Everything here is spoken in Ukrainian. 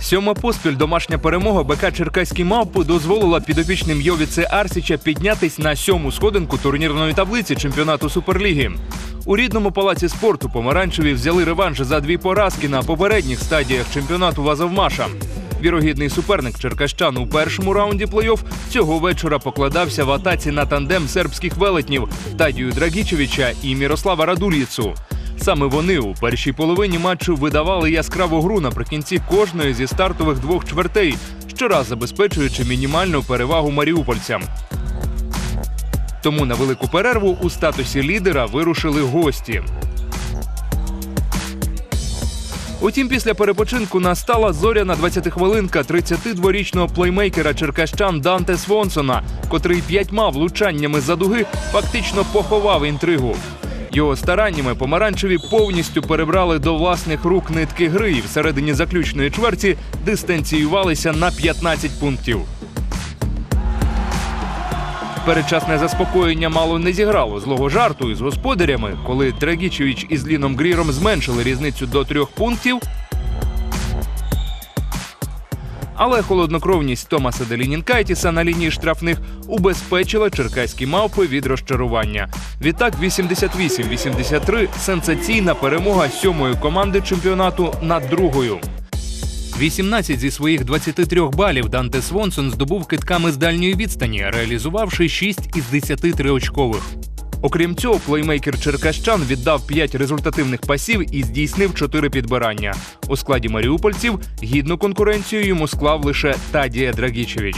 Сьома поспіль домашня перемога БК Черкаські мавпи дозволила підопічним Йовіце Арсіча піднятись на сьому сходинку турнірної таблиці чемпіонату Суперліги. У рідному палаці спорту помаранчеві взяли реванш за дві поразки на попередніх стадіях чемпіонату Вазовмаша. Вірогідний суперник черкащан у першому раунді плей-офф цього вечора покладався в атаці на тандем сербських велетнів Тадію Драгічевича і Мірослава Радуліцу. Саме вони у першій половині матчу видавали яскраву гру наприкінці кожної зі стартових двох чвертей, щораз забезпечуючи мінімальну перевагу маріупольцям. Тому на велику перерву у статусі лідера вирушили гості. Утім, після перепочинку настала зоряна 20-хвилинка 32-річного плеймейкера черкащан Данте Свонсона, котрий п'ятьма влучаннями за дуги фактично поховав інтригу. Його стараннями помаранчеві повністю перебрали до власних рук нитки гри і всередині заключної чверті дистанціювалися на 15 пунктів. Передчасне заспокоєння мало не зіграло злого жарту із господарями, коли Драгічевич із Ліном Гріром зменшили різницю до трьох пунктів. Але холоднокровність Томаса Делінінкайтіса на лінії штрафних убезпечила черкаські мавпи від розчарування. Відтак 88-83 – сенсаційна перемога сьомої команди чемпіонату над другою. 18 зі своїх 23 балів Данте Свонсон здобув китками з дальньої відстані, реалізувавши 6 із 10 триочкових. Окрім цього, плеймейкер черкащан віддав 5 результативних пасів і здійснив 4 підбирання. У складі маріупольців гідну конкуренцію йому склав лише Тадія Драгічевич.